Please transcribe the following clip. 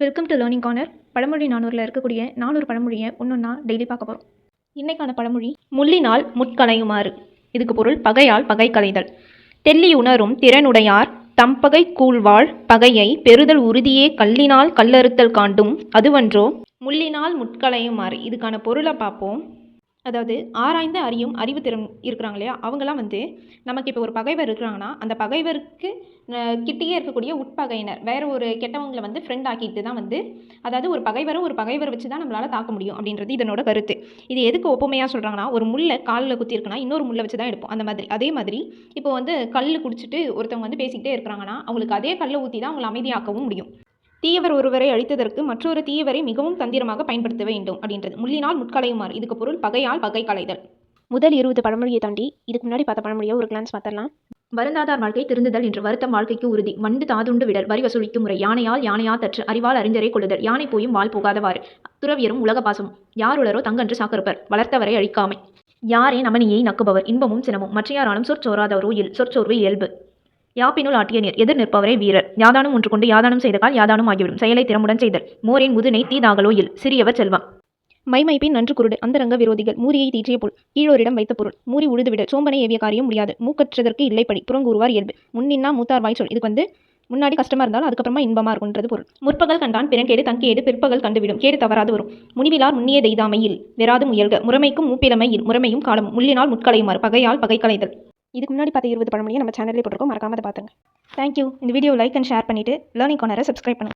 Welcome to learning corner பழமொழி நானூரில் இருக்கக்கூடிய நானூறு பழமொழியை ஒன்றொன்னா டெய்லி பார்க்க போகிறோம் இன்னைக்கான பழமொழி முள்ளினால் முட்களையுமாறு இதுக்கு பொருள் பகையால் பகை கலைதல் தெல்லி உணரும் திறனுடையார் தம்பகை கூழ்வாள் பகையை பெறுதல் உறுதியே கல்லினால் கல்லறுத்தல் காண்டும். அதுவன்றோ முள்ளினால் முட்களையுமாறு. இதுக்கான பொருளை பார்ப்போம். அதாவது ஆராய்ந்து அறியும் அறிவு திறன் இருக்கிறாங்க இல்லையா? அவங்களாம் வந்து நமக்கு இப்போ ஒரு பகைவர் இருக்கிறாங்கன்னா அந்த பகைவருக்கு கிட்டேயே இருக்கக்கூடிய உட்பகையினர். வேறு ஒரு கெட்டவங்களை வந்து ஃப்ரெண்ட் ஆக்கிட்டு தான் வந்து அதாவது ஒரு பகைவரும் ஒரு பகைவர் வச்சு தான் நம்மளால் தாக்க முடியும் அப்படின்றது இதனோட கருத்து. இது எதுக்கு ஒப்புமையாக சொல்கிறாங்கன்னா ஒரு முள்ளை காலில் குத்திருக்குன்னா இன்னொரு முள்ளை வச்சு தான் எடுப்போம். அந்த மாதிரி. அதே மாதிரி இப்போ வந்து கல் குடிச்சிட்டு ஒருத்தவங்க வந்து பேசிக்கிட்டே இருக்கிறாங்கன்னா அவங்களுக்கு அதே கல்லை ஊற்றி தான் அவங்களை அமைதியாக்கவும் முடியும். தீயவர் ஒருவரை அழித்ததற்கு மற்றொரு தீயவரை மிகவும் தந்திரமாக பயன்படுத்த வேண்டும் அப்படின்றது. முள்ளினால் முட்களையுமாறு இதுக்கு பொருள் பகையால் பகை களைதல். முதல் இருபது பழமொழியை தாண்டி இதுக்கு முன்னாடி பார்த்த பழமொழியை ஒரு கிளான்ஸ் பார்த்தரலாம் வருந்தாதார் வாழ்க்கை திருந்துதல் என்று வருத்தம் வாழ்க்கைக்கு உறுதி. வண்டு தாதுண்டு விடல் வரி வசூலிக்கும் முறை. யானையால் யானையா தற்று அறிவால் அறிஞரை கொள்ளுதல். யானை போயும் வால் போகாதவாறு. துறவியரும் உலக பாசமும் யாருளரோ தங்கன்று சாக்கறுப்பர் வளர்த்தவரை அழிக்காமை. யாரே நமனியை நக்குபவர். இன்பமும் சினமும். மற்றையாராலும் சொற்சோராதவரோ இல் சொற்சோர்வு இயல்பு. யாப்பினுள் ஆட்டிய நீர். எதிர் நிற்பவரே வீரர். யாதானும் ஒன்று கொண்டு யாதானும் செய்ததால் யாதானும் ஆகிவிடும். செயலை திறமுடன் செய்தல். மோரின் முதுனை தீதாகலோ இல். சிறியவர் செல்வம். மைமைப்பின் நன்று குருடு. அந்தரங்க விரோதிகள். மூரியை தீற்றிய புல். கீழோரிடம் வைத்த பொருள். மூரி உழுதுவிட. சோம்பனை ஏவிய காரியம் முடியாது. மூக்கற்றதற்கு இல்லைப்படி. புறங்கூறுவார் இயல்பு. முன்னின்னா மூத்தார் வாய்ச்சொல் இதுக்கு வந்து முன்னாடி கஷ்டமா இருந்தாலும் அதுக்கப்புறமா இன்பமா இருக்கும்ன்றது பொருள். முற்பகல் கண்டான் பிறங்கேடு தங்கேடு பிற்பகல் கண்டுவிடும். கேடு தவறாது வரும். முனிவிலார் முன்னிய தெய்தாமையில். வெறாது முயல்க. முறைமைக்கும் மூப்பிலமையில். முறைமையும் காலம் முள்ளினால் முட்களையுமாறு. பகையால் பகை இதுக்கு முன்னாடி பார்த்த இருபது பழமொழியை நம்ம சேனலில் போட்டிருக்கோம். மறக்காமல் பார்த்துங்க. தேங்க்யூ இந்த வீடியோ லைக் அண்ட் ஷேர் பண்ணிட்டு லேர்னிங் கார்னரை சப்ஸ்கிரைப் பண்ணுங்க.